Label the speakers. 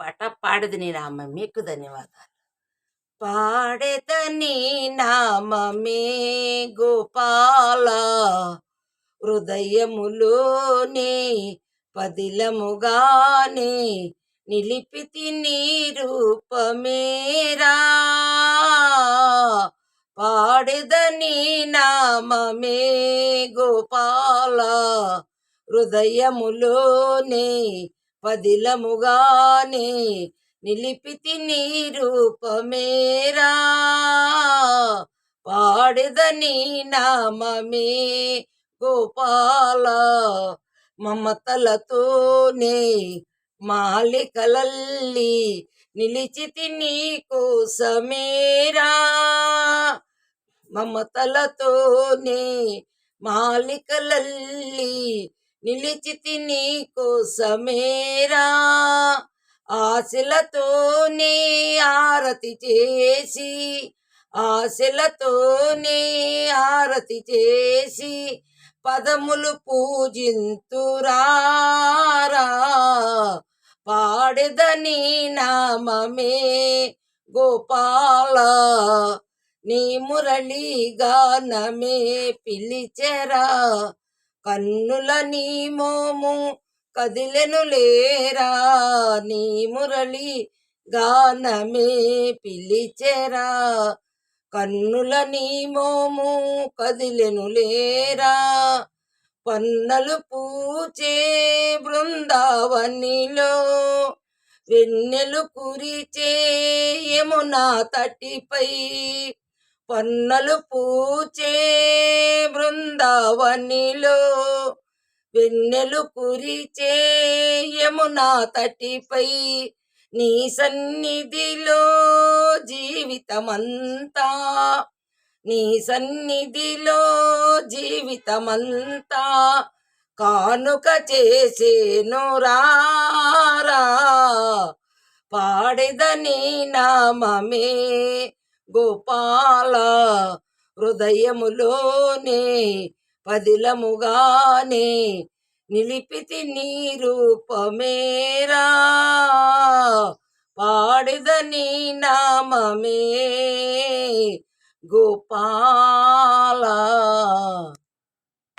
Speaker 1: పాట పాడేది నీ నామం మీకు ధన్యవాదాలు. పాడేదని నామమే గోపాల హృదయములోనే పదిలముగానే నిలిపితి నీ రూపమేరా పాడదని నామమే గోపాల హృదయములోనే పదిలముగానే నిలిపితి నీ రూపమేరా. పాడెదని నామమే గోపాల మమతలతోనే మాలికలల్లి నిలిచితి నీ కోసమేరా. మమతలతోనే మాలికలల్లి నిలిచితి నీ కోసమేరా ఆశలతోనే ఆరతి చేసి ఆశలతోనే ఆరతి చేసి పదములు పూజింతురారా పాడెదని నామమే గోపాల. నీ మురళి గానమే పిలిచెరా. కన్నుల నీ మోము కదిలెను లేరా? నీ మురళి గానమే పిలిచెరా? కన్నుల నీ మోము కదిలెను లేరా? పన్నలు పూచే బృందావనిలో వెన్నెలు కురిచే యమునా తటిపై పన్నలు పూచే బృందావనిలో వెన్నెలు కురిచే యమునా తటిపై నీ సన్నిధిలో జీవితమంతా నీ సన్నిధిలో జీవితమంతా కానుక చేసేను రారా పాడెదని నామమే గోపాల హృదయములోనే పదిలముగానే నిలిపితి నీ రూపమేరా పాడిదని నామమే గోపాల